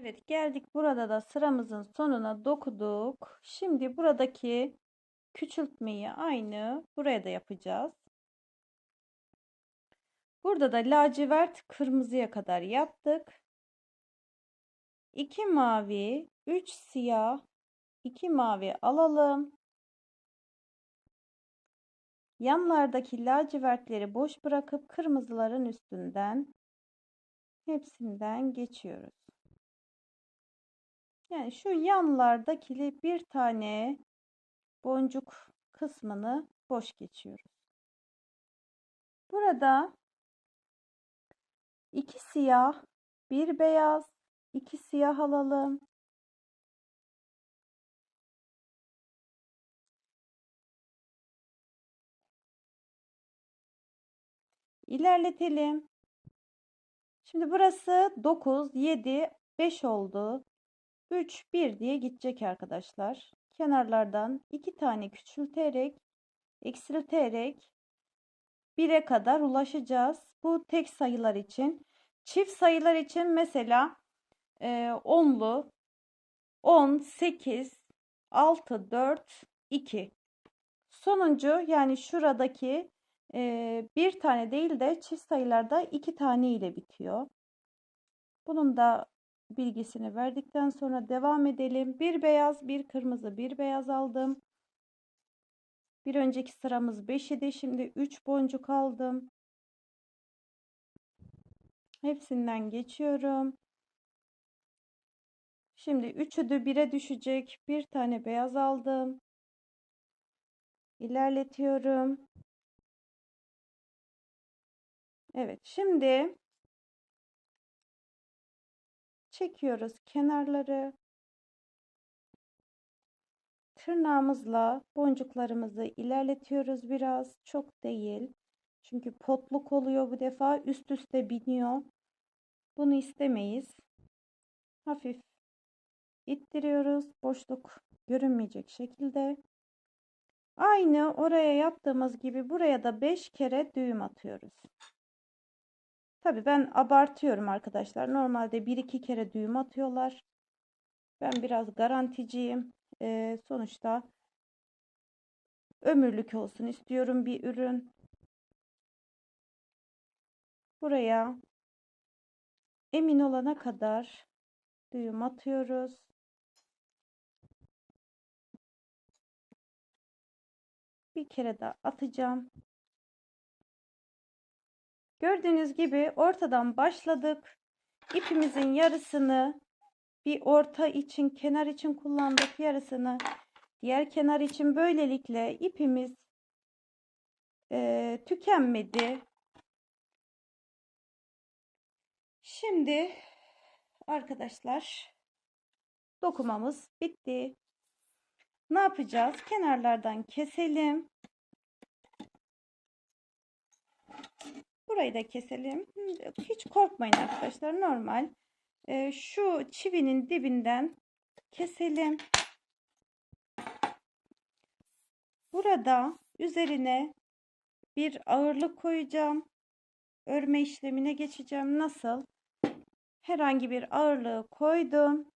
Evet geldik burada da sıramızın sonuna dokuduk. Şimdi buradaki küçültmeyi aynı buraya da yapacağız. Burada da lacivert kırmızıya kadar yaptık. 2 mavi, 3 siyah, 2 mavi alalım. Yanlardaki lacivertleri boş bırakıp kırmızıların üstünden hepsinden geçiyoruz. Yani şu yanlardaki bir tane boncuk kısmını boş geçiyoruz. Burada iki siyah, bir beyaz, iki siyah alalım. İlerletelim. Şimdi burası 9, 7, 5 oldu. 3, 1 diye gidecek arkadaşlar. Kenarlardan 2 tane küçülterek, eksilterek 1'e kadar ulaşacağız. Bu tek sayılar için. Çift sayılar için mesela e, 10'lu 10, 8, 6, 4, 2. Sonuncu yani şuradaki e, bir tane değil de çift sayılarda iki tane ile bitiyor. Bunun da bilgisini verdikten sonra devam edelim. Bir beyaz, bir kırmızı, bir beyaz aldım. Bir önceki sıramız 5 idi. Şimdi 3 boncuk aldım. Hepsinden geçiyorum. Şimdi üçü de 1'e düşecek. Bir tane beyaz aldım. İlerletiyorum. Evet, şimdi çekiyoruz kenarları. Tırnağımızla boncuklarımızı ilerletiyoruz biraz. Çok değil. Çünkü potluk oluyor bu defa. Üst üste biniyor. Bunu istemeyiz. Hafif ittiriyoruz. Boşluk görünmeyecek şekilde. Aynı oraya yaptığımız gibi buraya da 5 kere düğüm atıyoruz. Tabi ben abartıyorum arkadaşlar. Normalde 1-2 kere düğüm atıyorlar. Ben biraz garanticiyim. Ee, sonuçta ömürlük olsun istiyorum bir ürün. Buraya emin olana kadar düğüm atıyoruz. Bir kere daha atacağım. Gördüğünüz gibi ortadan başladık. İpimizin yarısını bir orta için, kenar için kullandık. Yarısını diğer kenar için böylelikle ipimiz e, tükenmedi. Şimdi arkadaşlar dokumamız bitti. Ne yapacağız? Kenarlardan keselim. Burayı da keselim. Hiç korkmayın arkadaşlar. Normal. Ee, şu çivinin dibinden keselim. Burada üzerine bir ağırlık koyacağım. Örme işlemine geçeceğim. Nasıl? Herhangi bir ağırlığı koydum.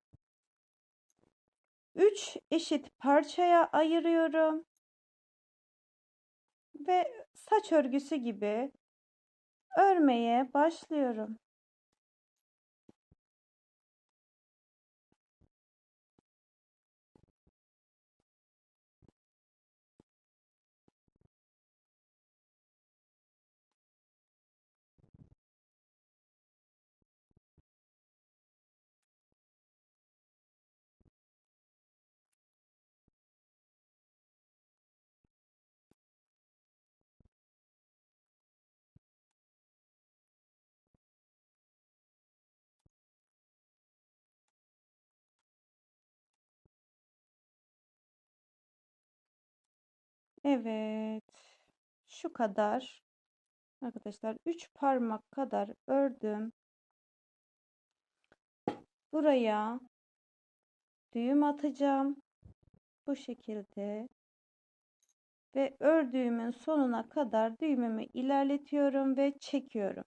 3 eşit parçaya ayırıyorum. Ve saç örgüsü gibi örmeye başlıyorum. Evet. Şu kadar. Arkadaşlar 3 parmak kadar ördüm. Buraya düğüm atacağım. Bu şekilde. Ve ördüğümün sonuna kadar düğümümü ilerletiyorum ve çekiyorum.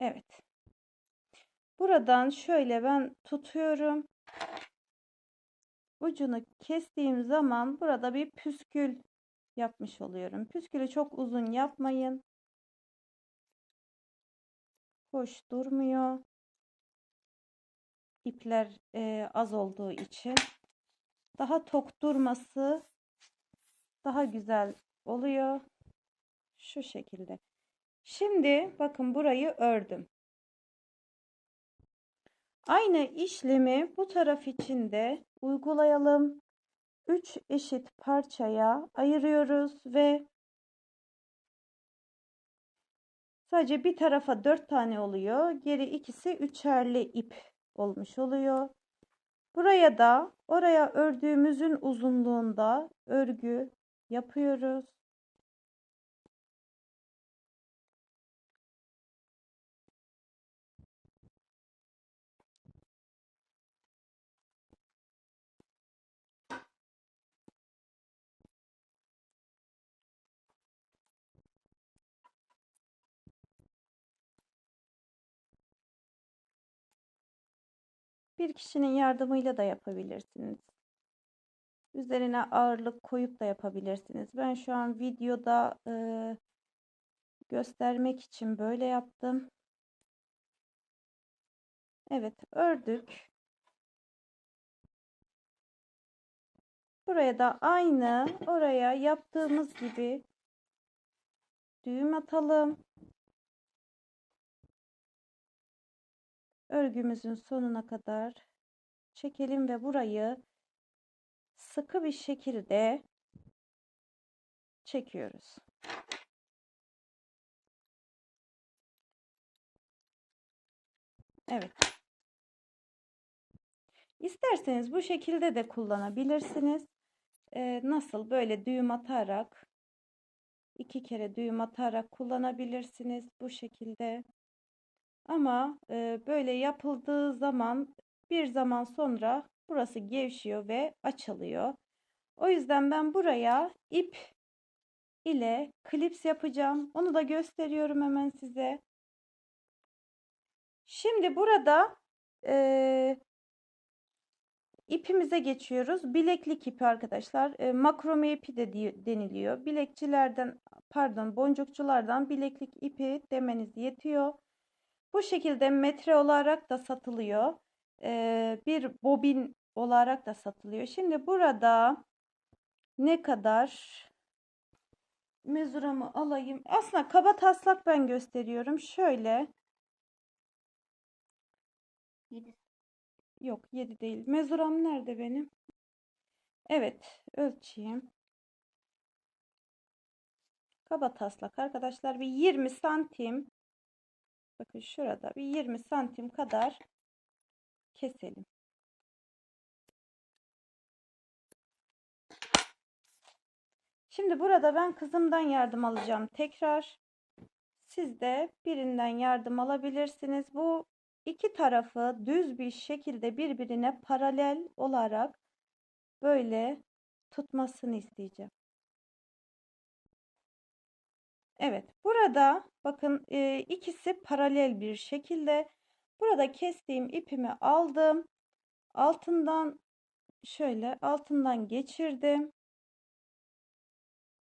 Evet. Buradan şöyle ben tutuyorum. Ucunu kestiğim zaman burada bir püskül yapmış oluyorum. Püskülü çok uzun yapmayın. Hoş durmuyor. İpler e, az olduğu için. Daha tok durması daha güzel oluyor. Şu şekilde. Şimdi bakın burayı ördüm. Aynı işlemi bu taraf için de uygulayalım. 3 eşit parçaya ayırıyoruz ve sadece bir tarafa 4 tane oluyor. Geri ikisi üçerli ip olmuş oluyor. Buraya da oraya ördüğümüzün uzunluğunda örgü yapıyoruz. Bir kişinin yardımıyla da yapabilirsiniz. Üzerine ağırlık koyup da yapabilirsiniz. Ben şu an videoda e, göstermek için böyle yaptım. Evet ördük. Buraya da aynı oraya yaptığımız gibi düğüm atalım. Örgümüzün sonuna kadar çekelim ve burayı sıkı bir şekilde çekiyoruz. Evet. İsterseniz bu şekilde de kullanabilirsiniz. Ee, nasıl böyle düğüm atarak iki kere düğüm atarak kullanabilirsiniz bu şekilde. Ama e, böyle yapıldığı zaman bir zaman sonra burası gevşiyor ve açılıyor. O yüzden ben buraya ip ile klips yapacağım. Onu da gösteriyorum hemen size. Şimdi burada e, ipimize geçiyoruz. Bileklik ipi arkadaşlar. E, makrome ipi de deniliyor. Bilekçilerden pardon boncukçulardan bileklik ipi demeniz yetiyor. Bu şekilde metre olarak da satılıyor. Ee, bir bobin olarak da satılıyor. Şimdi burada ne kadar mezuramı alayım. Aslında kaba taslak ben gösteriyorum. Şöyle. 7. Yok 7 değil. Mezuram nerede benim? Evet ölçeyim. Kaba taslak arkadaşlar bir 20 santim Bakın şurada bir 20 santim kadar keselim. Şimdi burada ben kızımdan yardım alacağım tekrar. Siz de birinden yardım alabilirsiniz. Bu iki tarafı düz bir şekilde birbirine paralel olarak böyle tutmasını isteyeceğim. Evet burada bakın e, ikisi paralel bir şekilde. Burada kestiğim ipimi aldım. Altından şöyle altından geçirdim.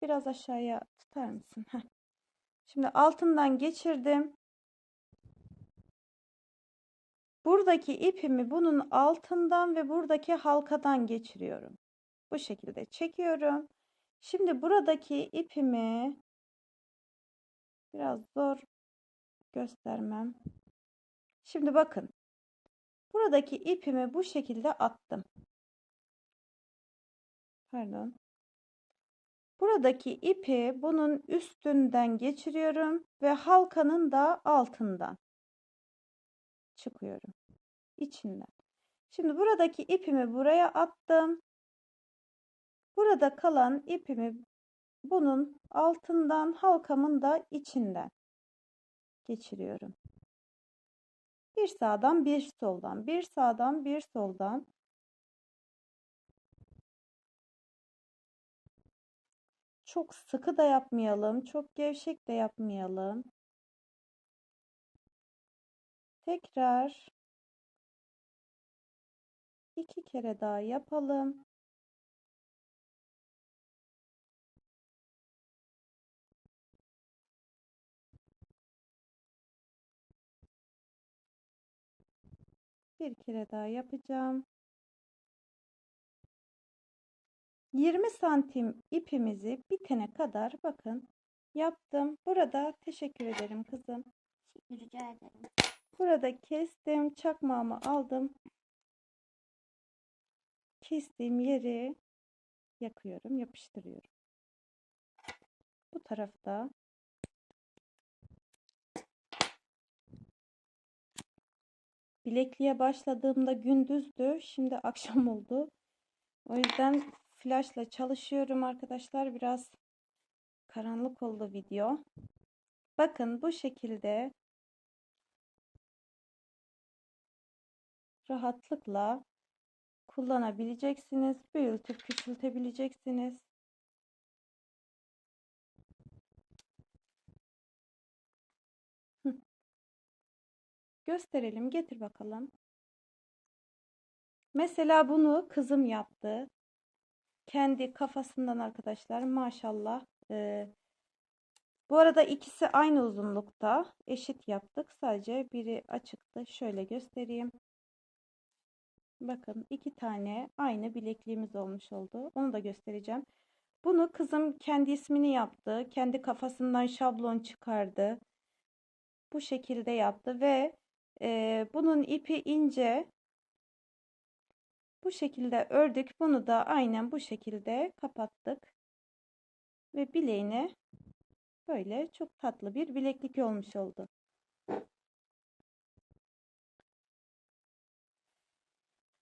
Biraz aşağıya tutar mısın? Heh. şimdi altından geçirdim. Buradaki ipimi bunun altından ve buradaki halkadan geçiriyorum. Bu şekilde çekiyorum. Şimdi buradaki ipimi Biraz zor göstermem. Şimdi bakın. Buradaki ipimi bu şekilde attım. Pardon. Buradaki ipi bunun üstünden geçiriyorum ve halkanın da altından çıkıyorum. içinden. Şimdi buradaki ipimi buraya attım. Burada kalan ipimi bunun altından halkamın da içinden geçiriyorum. Bir sağdan bir soldan, bir sağdan bir soldan çok sıkı da yapmayalım, çok gevşek de yapmayalım. Tekrar iki kere daha yapalım. Bir kere daha yapacağım. 20 santim ipimizi bitene kadar bakın yaptım. Burada teşekkür ederim kızım. Rica ederim. Burada kestim. Çakmağımı aldım. Kestiğim yeri yakıyorum, yapıştırıyorum. Bu tarafta bilekliğe başladığımda gündüzdü. Şimdi akşam oldu. O yüzden flashla çalışıyorum arkadaşlar. Biraz karanlık oldu video. Bakın bu şekilde rahatlıkla kullanabileceksiniz. Büyütüp küçültebileceksiniz. Gösterelim. Getir bakalım. Mesela bunu kızım yaptı. Kendi kafasından arkadaşlar maşallah. Ee, bu arada ikisi aynı uzunlukta. Eşit yaptık. Sadece biri açıktı. Şöyle göstereyim. Bakın iki tane aynı bilekliğimiz olmuş oldu. Onu da göstereceğim. Bunu kızım kendi ismini yaptı. Kendi kafasından şablon çıkardı. Bu şekilde yaptı ve e, bunun ipi ince. Bu şekilde ördük. Bunu da aynen bu şekilde kapattık. Ve bileğine böyle çok tatlı bir bileklik olmuş oldu.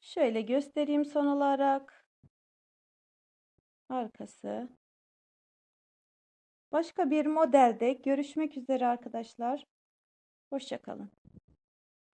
Şöyle göstereyim son olarak. Arkası. Başka bir modelde görüşmek üzere arkadaşlar. Hoşçakalın.